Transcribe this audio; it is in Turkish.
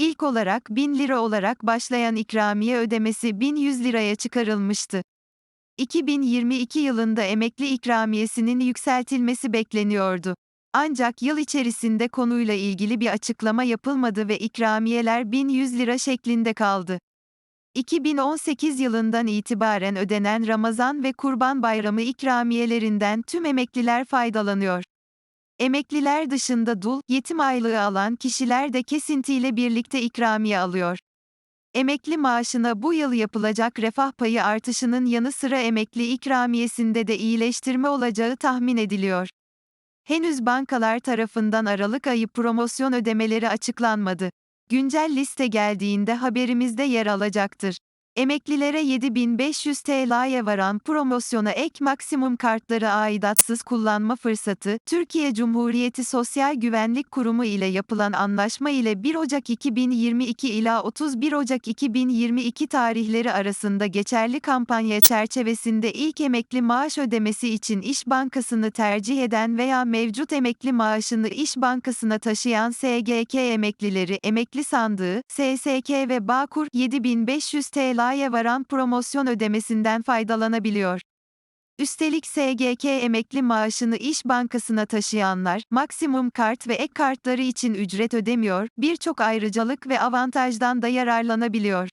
İlk olarak 1000 lira olarak başlayan ikramiye ödemesi 1100 liraya çıkarılmıştı. 2022 yılında emekli ikramiyesinin yükseltilmesi bekleniyordu. Ancak yıl içerisinde konuyla ilgili bir açıklama yapılmadı ve ikramiyeler 1100 lira şeklinde kaldı. 2018 yılından itibaren ödenen Ramazan ve Kurban Bayramı ikramiyelerinden tüm emekliler faydalanıyor. Emekliler dışında dul, yetim aylığı alan kişiler de kesintiyle birlikte ikramiye alıyor. Emekli maaşına bu yıl yapılacak refah payı artışının yanı sıra emekli ikramiyesinde de iyileştirme olacağı tahmin ediliyor. Henüz bankalar tarafından Aralık ayı promosyon ödemeleri açıklanmadı. Güncel liste geldiğinde haberimizde yer alacaktır. Emeklilere 7500 TL'ye varan promosyona ek maksimum kartları aidatsız kullanma fırsatı, Türkiye Cumhuriyeti Sosyal Güvenlik Kurumu ile yapılan anlaşma ile 1 Ocak 2022 ila 31 Ocak 2022 tarihleri arasında geçerli kampanya çerçevesinde ilk emekli maaş ödemesi için İş Bankası'nı tercih eden veya mevcut emekli maaşını İş Bankası'na taşıyan SGK emeklileri, emekli sandığı, SSK ve Bağkur 7500 TL TL'ye varan promosyon ödemesinden faydalanabiliyor. Üstelik SGK emekli maaşını İş Bankası'na taşıyanlar, maksimum kart ve ek kartları için ücret ödemiyor, birçok ayrıcalık ve avantajdan da yararlanabiliyor.